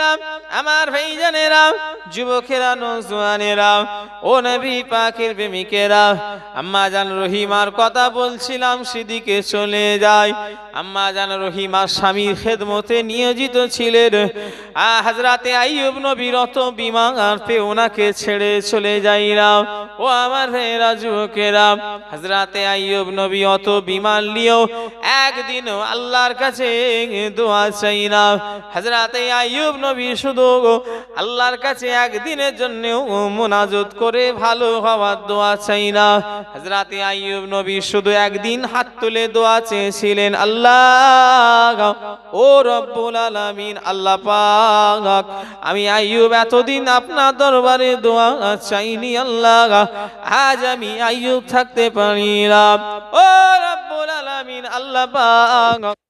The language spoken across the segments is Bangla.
বোনেরা আমার ভাইজানেরা, যুবকেরা, নজওয়ানেরা, ও নবী পাখির প্রেমিকেরা, আম্মা জান রহিমার কথা বলছিলাম, সেদিকে চলে যায় আম্মা জান রহিমা স্বামীর খেদমতে নিয়োজিত ছিলেন। আ, হাজরাতে আইয়ুব নবীর অত পে ওনাকে ছেড়ে চলে যাইরা। ও আমার ভাইয়েরা, যুবকেরা, হাজরাতে আইয়ুব নবী অত বিমান নিয়েও একদিন আল্লাহর কাছে দোয়া চাই না। হাজরাতে আইয়ুব নবী শুধু আল্লাহর কাছে একদিনের জন্য মোনাজত করে ভালো হওয়ার দোয়া চাই না। হাজরাতে আইয়ুব নবী শুধু একদিন হাত তুলে দোয়া চেয়েছিলেন, আল্লাহ, ও রব্বুল আলামিন, আল্লাহ পাক, আমি আইয়ুব এতদিন আপনার দরবারে দোয়া চাইনি, আল্লাহ, আজ আমি আইয়ুব থাকতে পারিলাম ও রব্বুল আলামিন, আল্লাহ পাক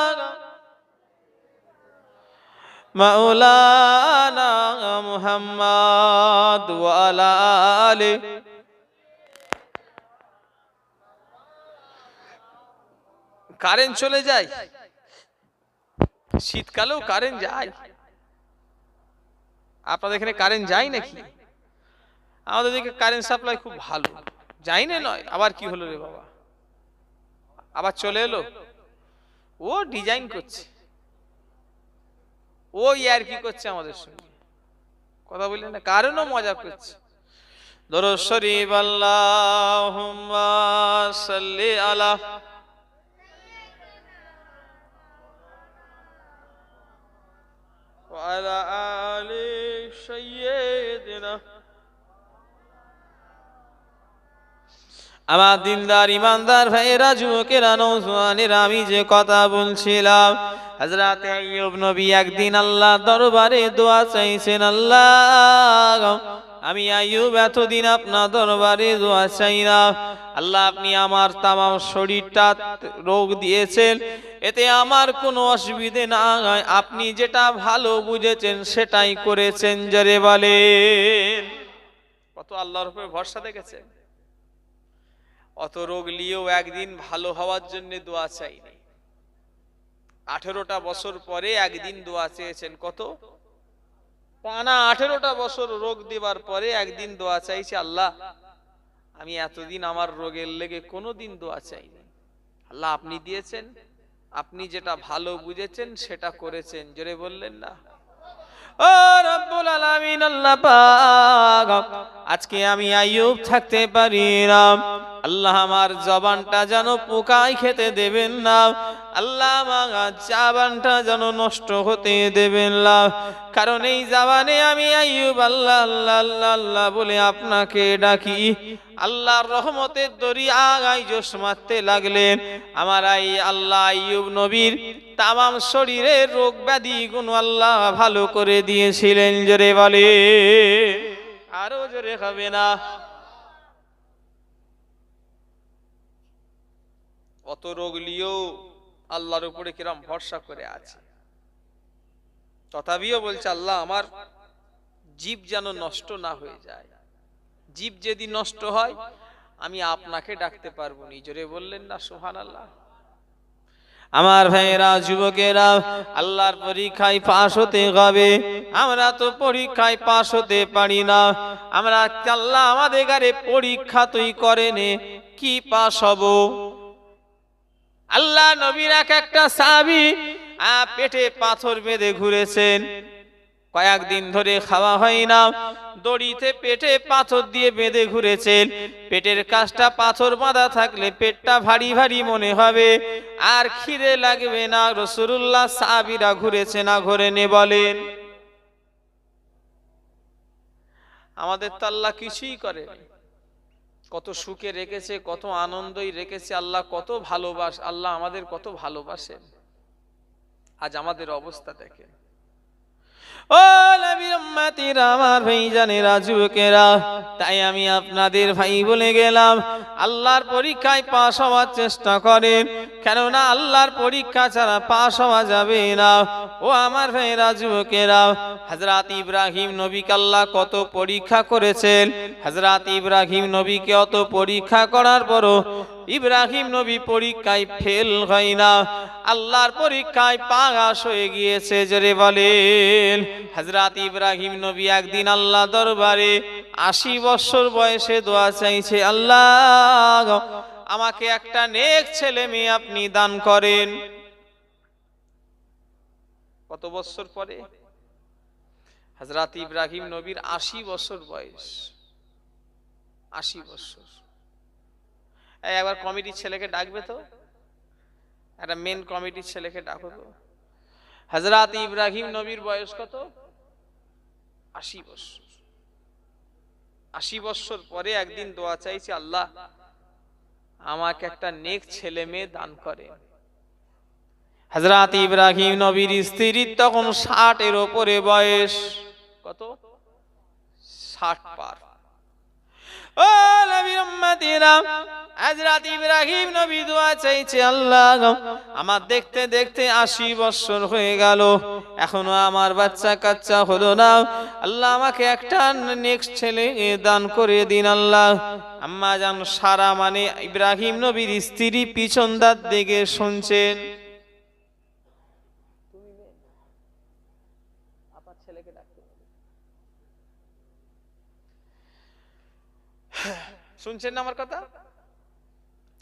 ওয়া আলা আলি। কারেন্ট চলে যায়। শীতকালেও কারেন্ট যায়। আপনাদের এখানে কারেন্ট যায় নাকি? আমাদের দিকে কারেন্ট সাপ্লাই খুব ভালো। যাই না নয়, আবার কি হলো রে বাবা? আবার চলে এলো? ও ডিজাইন করছে। ও ইয়ার কি করছে আমাদের সঙ্গে কথা বললেন না কারণও মজা করছে ধরো শরীফ আল্লাহুম্মা সাল্লি আলা وعلى آل سيدنا আমার দিনদার ইমানদার ভাইয়েরা যুবকেরা নৌজওয়ানেরা আমি যে কথা বলছিলাম হযরত আইয়ুব নবী একদিন আল্লাহ দরবারে দোয়া চাইছেন, আল্লাহ, আমি আইয়ুব এতদিন আপনার দরবারে দোয়া চাই না। আল্লাহ, আপনি আমার তামাম শরীরটা রোগ দিয়েছেন, এতে আমার কোনো অসুবিধে না হয়। আপনি যেটা ভালো বুঝেছেন, সেটাই করেছেন, জরে বলেন। কত আল্লাহর উপরে ভরসা দেখেছেন? অত রোগ নিয়েও একদিন ভালো হওয়ার জন্য দোয়া চাইনি। আঠেরোটা বছর পরে একদিন দোয়া চেয়েছেন, কত? টানা আঠেরোটা বছর রোগ দেবার পরে একদিন দোয়া চাইছে, আল্লাহ, আমি এতদিন আমার রোগের লেগে কোনোদিন দোয়া চাইনি। আল্লাহ, আপনি দিয়েছেন, আপনি যেটা ভালো বুঝেছেন সেটা করেছেন। জোরে বললেন না। আজকে আমি আইয়ুব থাকতে পারি না। আল্লাহ আমার জবানটা যেন পোকায় খেতে দেবেন না। আল্লাহ আমার জাবানটা যেন নষ্ট হতে দেবেন না। কারণ এই জাবানে আমি আইয়ুব আল্লাহ আল্লাহ আল্লাহ আল্লাহ বলে আপনাকে ডাকি। আল্লাহর রহমতের দরিয়া আগাই জোশ মারতে লাগলেন। আমার এই আল্লাহ আইয়ুব নবীর তামাম শরীরের রোগ ব্যাধি গুণ আল্লাহ ভালো করে দিয়েছিলেন। জোরে বলে। আরও জোরে হবে না। অত রোগ নিয়েও আল্লাহর উপরে কিরম ভরসা করে আছে। তথাপিও বলছে, আল্লাহ, আমার জীব যেন নষ্ট না হয়ে যায়। জীব যদি নষ্ট হয়, আমি আপনাকে ডাকতে পারব নিজরে বললেন না সোহান আল্লাহ আমার ভাইয়েরা, যুবকেরা, আল্লাহর পরীক্ষায় পাশ হতে হবে। আমরা তো পরীক্ষায় পাশ হতে পারি না। আমরা আল্লাহ আমাদের গারে পরীক্ষা তুই করেনে কি পাশ হব? আল্লাহ নবীর এক একটা সাবি পেটে পাথর বেঁধে ঘুরেছেন। কয়েকদিন ধরে খাওয়া হয় না, দড়িতে পেটে পাথর দিয়ে বেঁধে ঘুরেছেন। পেটের কাজটা পাথর বাঁধা থাকলে পেটটা ভারী ভারী মনে হবে। আর খিদে লাগবে না রসুল্লাহ সাবিরা ঘুরেছে না, ঘুরে নে বলেন। আমাদের তো আল্লাহ কিছুই করে কত সুখে রেখেছে, কত আনন্দই রেখেছে, আল্লাহ কত ভালোবাস, আল্লাহ আমাদের কত ভালোবাসেন আজ আমাদের অবস্থা দেখেন। ও আমার ভাইজানেরা যুবকেরা, তাই আমি আপনাদের ভাই বলে গেলাম। আল্লাহর পরীক্ষায় পাশ হওয়ার চেষ্টা করেন কেননা আল্লাহর পরীক্ষা ছাড়া পাশ হওয়া যাবে না। ও আমার ভাইরা যুবকেরা হজরত ইব্রাহিম নবীকে আল্লাহ কত পরীক্ষা করেছেন। হজরত ইব্রাহিম নবীকে অত পরীক্ষা করার পরও ইব্রাহিম নবী পরীক্ষায় ফেল হয় না। আল্লাহর পরীক্ষায় পাগাস হয়ে গিয়েছে, জোরে বলেন। হজরত ইব্রাহিম নবী একদিন আল্লাহ দরবারে আশি বছর বয়সে দোয়া চাইছে, আল্লাহ, আমাকে একটা নেক ছেলে মেয়ে আপনি দান করেন। কত বছর পরে? হজরত ইব্রাহিম নবীর আশি বছর বয়স। আশি বছর। একবার কমিটির ছেলেকে ডাকবে তো? একটা মেন কমিটির ছেলেকে ডাকো তো। হজরত ইব্রাহিম নবীর বয়স কত? আশি বছর। আশি বৎসর পরে একদিন দোয়া চাইছি, আল্লাহ, আমাকে একটা নেক ছেলে মেয়ে দান করে। হজরত ইব্রাহিম নবীর স্ত্রীর তখন ষাটের ওপরে বয়স। কত? ষাট পার। ও নবীর উম্মতিরা হযরত ইব্রাহিম নবী দোয়া চাইছে, আল্লাহ আমার দেখতে দেখতে আশি বছর হয়ে গেল, এখনও আমার বাচ্চা কাচ্চা হলো না। আল্লাহ আমাকে একটা নেক্সট ছেলে দান করে দিন, আল্লাহ। আম্মা জান সারা মানে ইব্রাহিম নবীর স্ত্রী পিছন দাঁত দিকে শুনছেন ছেলেকে ডাকতে শুনছেন আমার কথা?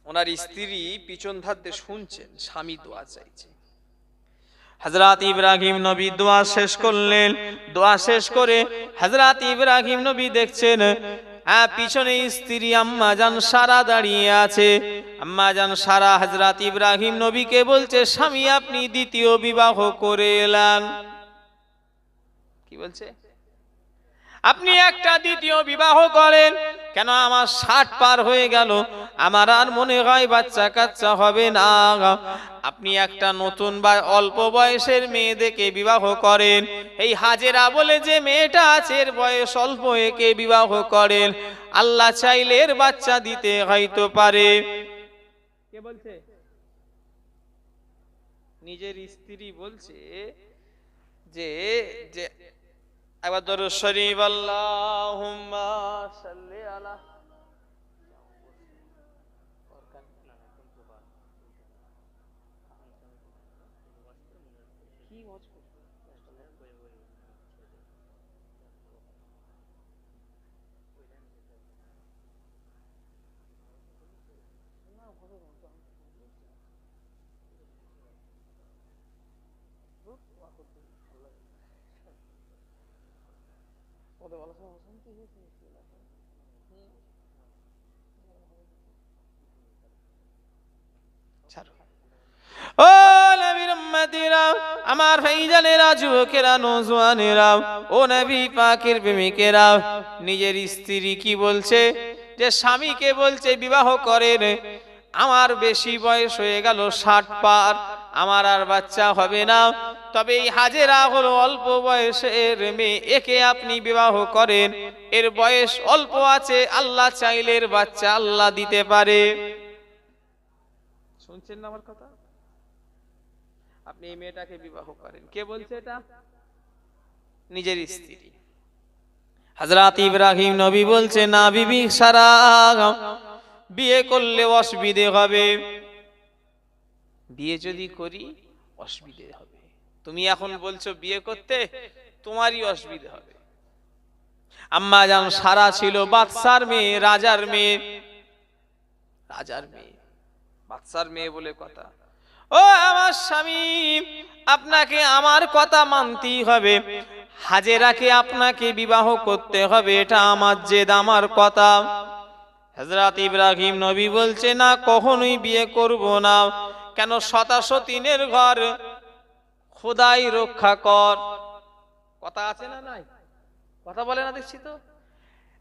ওনার স্ত্রী পিছন ধারতে শুনছেন, স্বামী দোয়া চাইছে। হজরত ইব্রাহিম নবী দোয়া শেষ করলেন। দোয়া শেষ করে হজরত ইব্রাহিম নবী দেখছেন হ্যাঁ পিছনে স্ত্রী আম্মা জান সারা দাঁড়িয়ে আছে। আম্মা জান সারা হজরত ইব্রাহিম নবীকে বলছে, স্বামী, আপনি দ্বিতীয় বিবাহ করে এলেন। কি বলছে? আপনি একটা দ্বিতীয় বিবাহ করেন, কেন আমার ষাট পার হয়ে গেল? আমার আর মনে হয় বাচ্চা কাচ্চা হবে না। আপনি একটা নতুন বা অল্প বয়সের মেয়েদেরকে বিবাহ করেন। এই হাজেরা বলে যে মেয়েটা আছে, এর বয়স অল্প, একে বিবাহ করেন। আল্লাহ চাইলে এর বাচ্চা দিতে হয়তো পারে। কে বলছে? নিজের স্ত্রী বলছে যে যে একবার দরুদ শরীফ আল্লাহুম্মা সাল্লি আলা ছাড়ো। ও নবীর আমার ভাইজানেরা, যুবকেরা, নজওয়ানেরা, ও নবী পাকের প্রেমিকেরা, নিজের স্ত্রী কি বলছে? যে স্বামীকে বলছে, বিবাহ করেন। আমার বেশি বয়স হয়ে গেল ষাট পার। আমার আর বাচ্চা হবে না। তবে এই হাজেরা হলো অল্প বয়সের মেয়ে, একে আপনি বিবাহ করেন। এর বয়স অল্প আছে, আল্লাহ চাইলে বাচ্চা আল্লাহ দিতে পারে। শুনছেন না আমার কথা? আপনি এই মেয়েটাকে বিবাহ করেন। কে বলছে এটা? নিজের স্ত্রী। হাজরাত ইব্রাহিম নবী বলছে, না বিবি, সারা বিয়ে করলে অসুবিধে হবে। বিয়ে যদি করি অসুবিধে হবে। তুমি এখন বলছো বিয়ে করতে তোমারই অসুবিধা হবে। আম্মা জান সারা ছিল বাদশার মেয়ে রাজার মেয়ে। রাজার মেয়ে। বাদশার মেয়ে বলে কথা। ও আমার স্বামী আপনাকে আমার কথা মানতেই হবে। হাজেরাকে আপনাকে বিবাহ করতে হবে এটা আমার জেদ আমার কথা। হজরত ইব্রাহিম নবী বলছে না কখনোই বিয়ে করব না। কেন শতাশ তিনের ঘর? খোদাই রক্ষা কর। কথা আছে না নাই? কথা বলে না দেখছি তো?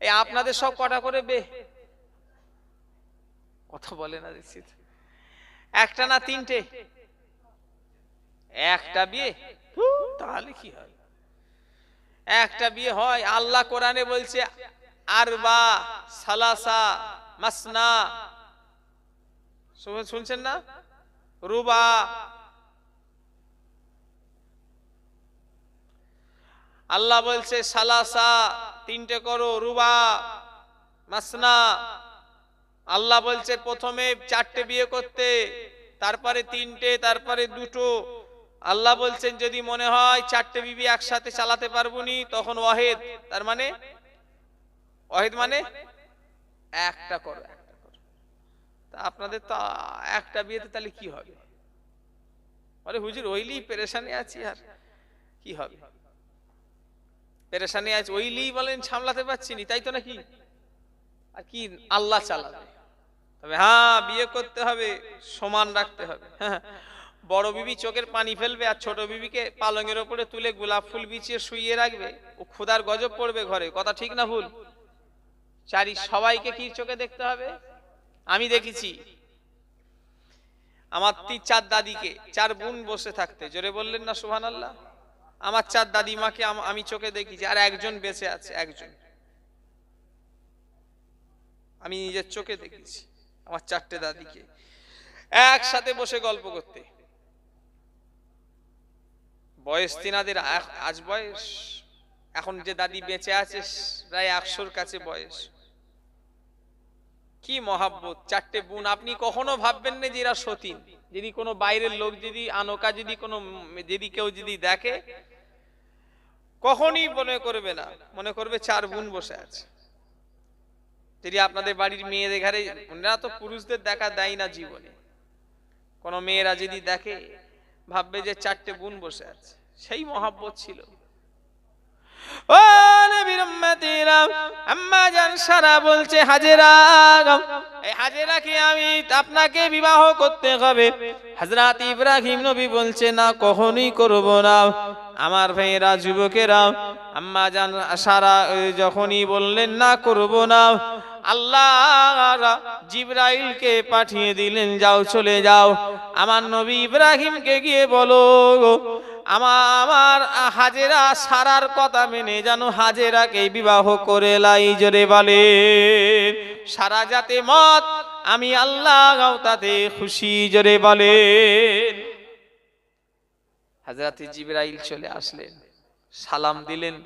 এই আপনাদের সব কটা করে বে। কথা বলে না দেখছি। একটা না তিনটে? একটা বিয়ে? তাহলে কি হয়? একটা বিয়ে হয়, আল্লাহ কোরআনে বলছে, আরবা সালাসা মাসনা। শুন- শুনছেন না? রুবা। আল্লাহ বলছে, সালাসা, তিনটে করো, রুবা, মাসনা। আল্লাহ বলছে, প্রথমে চারটে বিয়ে করতে, তারপরে তিনটে, তারপরে দুটো। আল্লাহ বলছেন, যদি মনে হয় চারটে বিবি একসাথে চালাতে পারব নি তখন ওয়াহেদ, তার মানে? ওয়াহেদ মানে? একটা করো। আপনাদের তো একটা বিয়েতে তাহলে কি হবে? আরে হুজুর ওইলি পেরেশানি আছি আর কি হবে? পেরেশানি আছে ওইলি বলেন সামলাতে পারছি নি, তাই তো নাকি? আর কি আল্লাহ চালাবে? তবে হ্যাঁ বিয়ে করতে হবে, সমান রাখতে হবে। বড় বিবি চোখের পানি ফেলবে আর ছোট বিবিকে পালঙের ওপরে তুলে গোলাপ ফুল বিছিয়ে শুইয়ে রাখবে, ও ক্ষুদার গজব পড়বে ঘরে, কথা ঠিক না ভুল? চারি সবাইকে কি চোখে দেখতে হবে? আমি দেখেছি। আমার তিন চার দাদিকে, চার বোন বসে থাকতে। জোরে বললেন না সুহান আল্লাহ আমার চার দাদিমাকে আম- চোখে দেখেছি, আর একজন বেঁচে আছে, একজন। আমি নিজের চোখে দেখেছি, আমার চারটে দাদিকে। একসাথে বসে গল্প করতে। বয়স তিনাদের আজ বয়স। এখন যে দাদি বেঁচে আছে, প্রায় একশোর কাছে বয়স। কি মহাব্বত? চারটে বোন, আপনি কখনো ভাববেন না যে এরা সতীন? যদি কোনো বাইরের লোক যদি, আনোকা যদি কোনো যদি কেউ যদি দেখে, কখনই মনে করবে না। মনে করবে চার বোন বসে আছে। যদি আপনাদের বাড়ির মেয়েদের ঘরে, ওনারা তো পুরুষদের দেখা দেয় না জীবনে। কোনো মেয়েরা যদি দেখে, ভাববে যে চারটে বোন বসে আছে। সেই মহাব্বত ছিল। ও নবীর উম্মতিরা, আম্মা জান সারা বলছে, হাজেরা এই হাজেরাকে আমি আপনাকে বিবাহ করতে হবে। হযরত ইব্রাহিম নবী বলছে, না, কখনোই করব না। আমার ভাইয়েরা, যুবকেরা, আম্মা জান সারা যখনই বললেন, না, করব না। আল্লাহ জিব্রাইলকে পাঠিয়ে দিলেন, যাও, চলে যাও। আমার নবী ইব্রাহিমকে গিয়ে বলো, আমার হাজেরা সারার কথা মেনে হাজেরাকে বিবাহ করে লাই, জোরে বলে। সারা যাতে মত, আমি আল্লাহ তাতে খুশি, জোরে বলে। হাজরাতে জিব্রাইল চলে আসলেন, সালাম দিলেন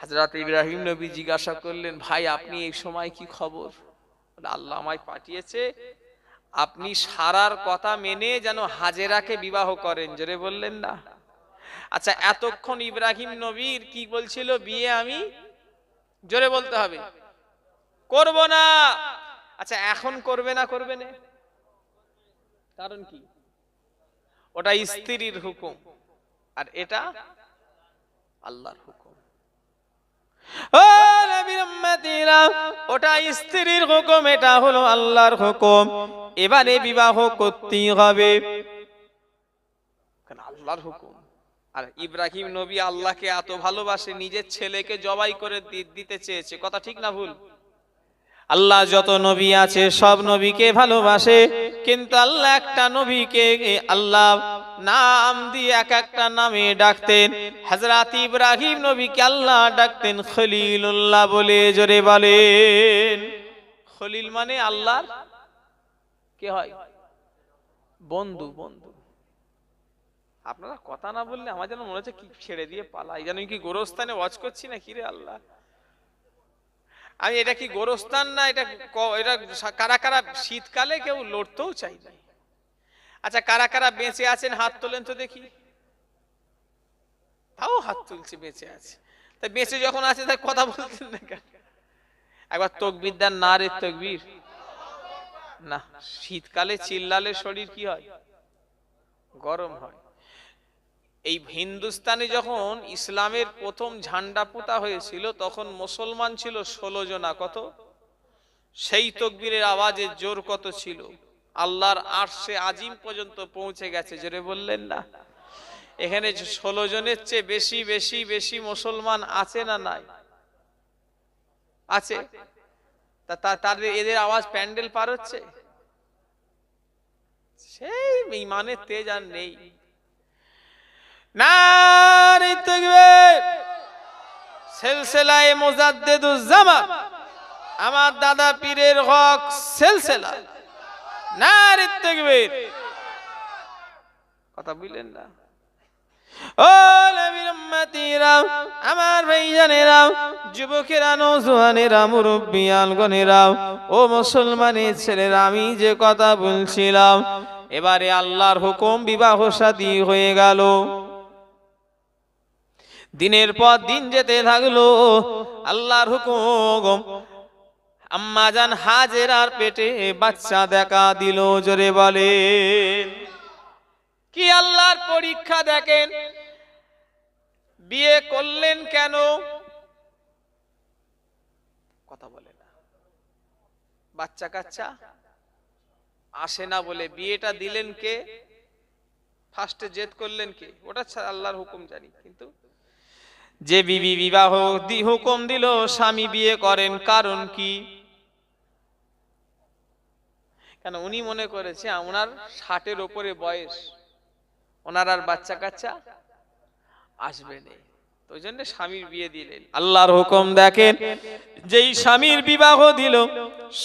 হাজরাত ইব্রাহিম নবী জিজ্ঞাসা করলেন, ভাই, আপনি এই সময় কি খবর? আল্লাহ আমায় পাঠিয়েছে। আপনি সারার কথা মেনে যেন হাজেরাকে বিবাহ করেন। জোরে বললেন, না। আচ্ছা এতক্ষণ ইব্রাহিম নবীর কি বলছিল, বিয়ে আমি? জোরে বলতে হবে। করব না। আচ্ছা এখন করবে না করবে না। কারণ কি? ওটা স্ত্রীর হুকুম। আর এটা আল্লাহর হুকুম। ও নবীর উম্মতিরা, ওটা স্ত্রীর হুকুম এটা হলো আল্লাহর হুকুম। এবারে বিবাহ করতেই হবে। আল্লাহর হুকুম? আর ইব্রাহিম নবী আল্লাহকে এত ভালোবাসে নিজের ছেলেকে জবাই করে দিতে চেয়েছে কথা ঠিক না ভুল? আল্লাহ যত নবী আছে সব নবীকে ভালোবাসে কিন্তু আল্লাহ একটা নবীকে আল্লাহ নাম দিয়ে এক একটা নামে ডাকতেন। হযরত ইব্রাহিম নবীকে আল্লাহ ডাকতেন খলিল খলিলুল্লাহ বলে জোরে বলেন। খলিল মানে আল্লাহর কে হয়? বন্ধু। বন্ধু আপনারা কথা না বললে আমার যেন মনে হচ্ছে কি ছেড়ে দিয়ে পালাই। যেন কি গোরস্থানে ওয়াচ করছি না কিরে আল্লাহ? আমি এটা কি গোরস্থান না, এটা এটা কারা কারা শীতকালে কেউ লড়তেও চাই না। আচ্ছা কারা কারা বেঁচে আছেন, হাত তোলেন তো দেখি। তাও হাত তুলছে, বেঁচে আছে। তা বেঁচে যখন আছে তাই কথা বলছেন না কেন? একবার তকবির দেন না রে তকবির। না, শীতকালে চিল্লালে শরীর কি হয়? গরম হয়। এই হিন্দুস্তানে যখন ইসলামের প্রথম ঝান্ডা পোতা হয়েছিল, তখন মুসলমান ছিল ষোলো জনা, কত? সেই তকবীরের আওয়াজের জোর কত ছিল? আল্লাহর আরশে আজিম পর্যন্ত পৌঁছে গেছে, জোরে বললেন না? এখানে ষোলো জনের চেয়ে বেশি বেশি বেশি মুসলমান আছে না নাই? আছে। তাদের, এদের আওয়াজ প্যান্ডেল পার হচ্ছে? সেই ইমানের তেজ আর নেই। আমার দাদা পীরের হক সিলসিলা। কথা বুঝলেন না? আমার ভাইজানেরা, যুবকেরা নৌজওয়ানেরা মুরব্বিয়ান গনেরা ও মুসলমানের ছেলেরা, আমি যে কথা বলছিলাম, এবারে আল্লাহর হুকুম বিবাহ শাদী হয়ে গেল। দিনের পর দিন যেতে থাকল আল্লাহর হুকুম আম্মা জান হাজেরার পেটে বাচ্চা দেখা দিল, জোরে বলেন। কি আল্লাহর পরীক্ষা দেখেন? বিয়ে করলেন কেন? কথা বলে না। বাচ্চা কাচ্চা? আসে না বলে। বিয়েটা দিলেন কে? ফার্স্টে জেদ করলেন কে? ওটা আল্লাহর হুকুম জানি, কিন্তু যে বিবি বিবাহ দি হুকুম দিল, স্বামী বিয়ে করেন, কারণ কি? কেন উনি মনে করেছে ওনার ষাটের ওপরে বয়স। ওনার আর বাচ্চা কাচ্চা আসবে না। তো ওই জন্য স্বামীর বিয়ে দিলেন। আল্লাহর হুকুম দেখেন যেই স্বামীর বিবাহ দিল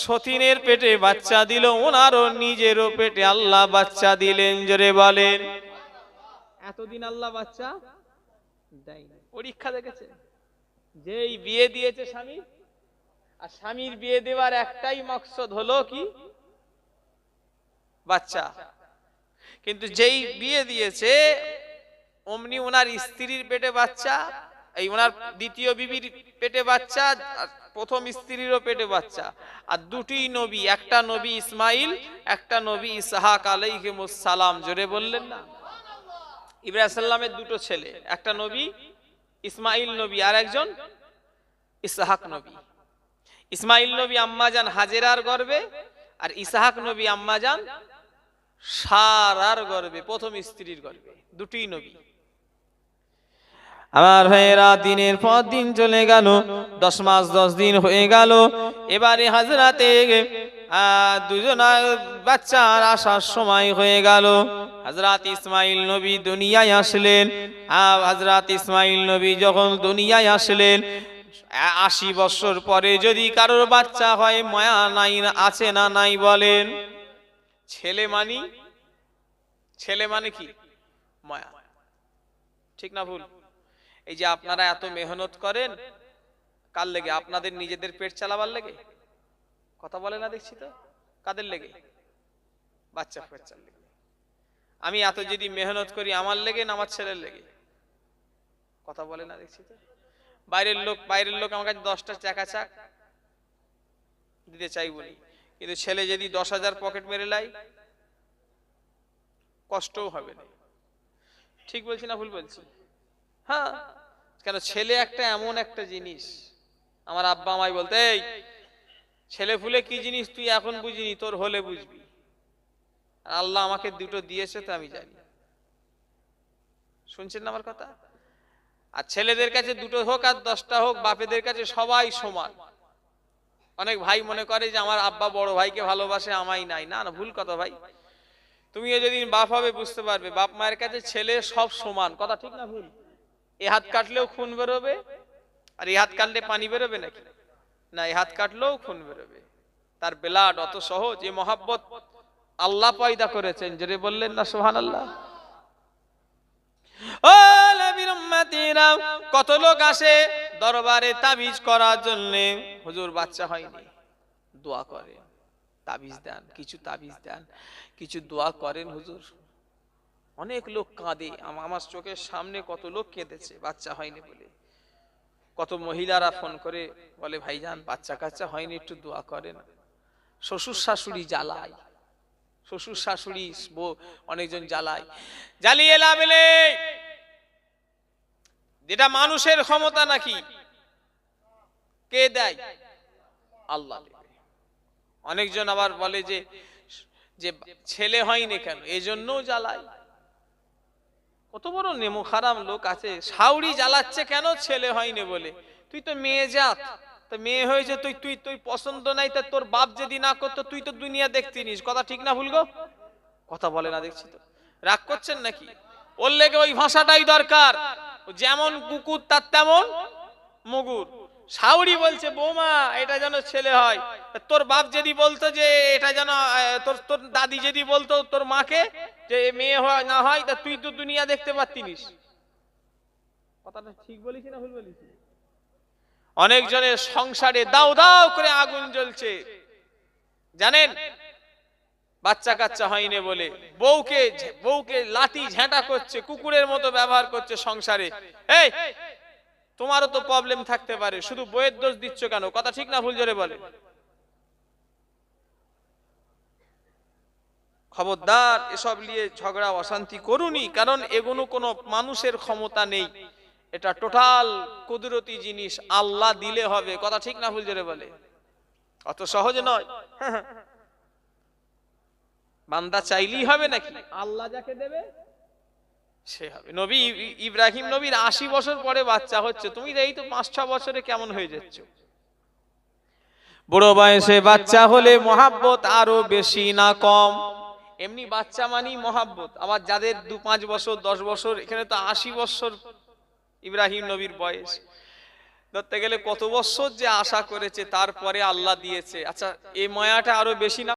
সতীনের পেটে বাচ্চা দিল ওনারও নিজেরও পেটে আল্লাহ বাচ্চা দিলেন জোরে বলেন। এতদিন আল্লাহ বাচ্চা দেয়নি। পরীক্ষা দেখেছে যেই বিয়ে দিয়েছে স্বামী আর স্বামীর বিয়ে দেওয়ার একটাই মকসদ হলো কি? বাচ্চা। কিন্তু যেই বিয়ে দিয়েছে, অমনি ওনার স্ত্রীর পেটে বাচ্চা, এই ওনার দ্বিতীয় বিবির পেটে বাচ্চা প্রথম স্ত্রীরও পেটে বাচ্চা। আর দুটি নবী, একটা নবী ইসমাইল, একটা নবী ইসহাক আলাইহিমুস সালাম জোরে বললেন না? ইব্রাহিম সাল্লামের দুটো ছেলে, একটা নবী ইসমাইল নবী, আর একজন ইসহাক নবী। ইসমাইল নবী আম্মাজান হাজেরার গর্বে, আর ইসাহাক নবী আম্মাজান সারার গর্বে প্রথম স্ত্রীর গর্বে দুটি নবী। আমার ভাইয়েরা দিনের পর দিন চলে গেল দশ মাস দশ দিন হয়ে গেল। এবারে হাজরাতে আহ, দুজনা বাচ্চার আসার সময় হয়ে গেল। হাজরাত ইসমাইল নবী দুনিয়ায় আসলেন। হাজরাত ইসমাইল নবী যখন দুনিয়ায় আসলেন আশি বছর পরে যদি কারোর বাচ্চা হয় মায়া নাই আছে না নাই বলেন। ছেলে মানি? ছেলে মানে কি? মায়া। ঠিক না ভুল? এই যে আপনারা এত মেহনত করেন, কার লেগে? আপনাদের নিজেদের পেট চালাবার লেগে? কথা বলে না দেখছি তো? কাদের লেগে? বাচ্চা বাচ্চার লেগে। আমি এত যদি মেহনত করি আমার লেগে না আমার ছেলের লেগে? কথা বলে না দেখছি তো? বাইরের লোক বাইরের লোক আমার কাছে দশটা চাকা চাক। দিতে চাই বলি। কিন্তু ছেলে যদি দশ হাজার পকেট মেরে লাই, কষ্টও হবে না। ঠিক বলছি না ভুল বলছি? হ্যাঁ কেন ছেলে একটা এমন একটা জিনিস, আমার আব্বা আমায় বলতে, এই, ছেলে ফুলে কি জিনিস তুই এখন বুঝিনি? তোর হলে বুঝবি। আল্লাহ আমাকে দুটো দিয়েছে তো আমি জানি। শুনছেন না আমার কথা? আর ছেলেদের কাছে দুটো হোক আর দশটা হোক, বাপেদের কাছে সবাই সমান। অনেক ভাই মনে করে যে আমার আব্বা বড় ভাইকে ভালোবাসে আমাই নাই। না না, ভুল কথা ভাই। তুমিও যদি বাপ হবে বুঝতে পারবে, বাপ মায়ের কাছে ছেলে সব সমান। কথা ঠিক না ভুল? এ হাত কাটলেও খুন বেরোবে, আর এ হাত কাটলে পানি বেরোবে নাকি? না, এ হাত কাটলেও খুন বেরোবে। তার বেলাড অত সহজ, এ মহাব্বত আল্লাহ পয়দা করেছেন। যদি বললেন না সোহান আল্লাহ কত লোক আসে দরবারে তাবিজ করার জন্য হুজুর বাচ্চা হয়নি। দোয়া করেন তাবিজ দেন, কিছু তাবিজ দেন, কিছু দোয়া করেন হুজুর। অনেক লোক কাঁদে আমার চোখের সামনে কত লোক কেঁদেছে, বাচ্চা হয়নি বলে। কত মহিলারা ফোন করে বলে, ভাইজান, বাচ্চা কাচ্চা হয়নি, একটু দোয়া করেন। শ্বশুর শাশুড়ি জ্বালায়। শ্বশুর শাশুড়ি অনেকজন জ্বালায়। জ্বালিয়ে লাভ যেটা মানুষের ক্ষমতা নাকি? কে দেয়? আল্লাহ। অনেকজন আবার বলে যে যে ছেলে হয়নি কেন? এজন্য জ্বালায়। কত বড় নেমো খারাপ লোক আছে। সাউরি জ্বালাচ্ছে কেন ছেলে হয়নি বলে? তুই তো মেয়ে জাত। তো মেয়ে হয়েছে, তুই তুই তুই পছন্দ নাই, তা তোর বাপ যদি না করতো, তুই তো দুনিয়া দেখতে নিস কথা ঠিক না ভুলগো কথা বলে না, দেখছি তো। রাগ করছেন নাকি? ওর লেগে ওই ভাষাটাই দরকার। যেমন কুকুর, তার তেমন মুগুর। সাউরি বলছে, বৌমা, এটা যেন ছেলে হয়। তোর বাপ যদি বলতো যে, এটা যেন তোর তোর দাদি যদি বলতো তোর মাকে যে মেয়ে হয়, না হয়, তা তুই তো দুনিয়া দেখতে পারতিনিস কথাটা ঠিক বলিস না ভুল বলিস? অনেকজনের সংসারে দাও দাও করে আগুন জ্বলছে। জানেন বাচ্চা কাচ্চা হয়নি বলে। বউকে বউকে লাঠি ঝেঁটা করছে, কুকুরের মতো ব্যবহার করছে সংসারে। এই, তোমারও তো প্রবলেম থাকতে পারে, শুধু বইয়ের দোষ দিচ্ছ কেন? কথা ঠিক না, ভুল জোরে বলে। খবরদার, এসব নিয়ে ঝগড়া, অশান্তি করুনি, কারণ এগুলো কোনো মানুষের ক্ষমতা নেই। এটা টোটাল কুদরতি জিনিস, আল্লাহ দিলে হবে। কথা ঠিক না, ভুল জোরে বলে। অত সহজ নয়। বান্দা চাইলেই হবে নাকি? আল্লাহ যাকে দেবে সে হবে। নবী ইব্রাহিম নবীর আশি বছর পরে বাচ্চা হচ্ছে। তুমি এই তো পাঁচ ছ বছরে কেমন হয়ে যাচ্ছ? বুড়ো বয়সে বাচ্চা হলে মহাব্বত আরও বেশি না কম। এমনি বাচ্চা মানি মহাব্বত। আবার যাদের দু পাঁচ বছর দশ বছর এখানে তো আশি বছর ইব্রাহিম নবীর বয়স। ধরতে গেলে কত বছর যে আশা করেছে তারপরে আল্লাহ দিয়েছে। আচ্ছা এই ময়াটা আরও বেশি না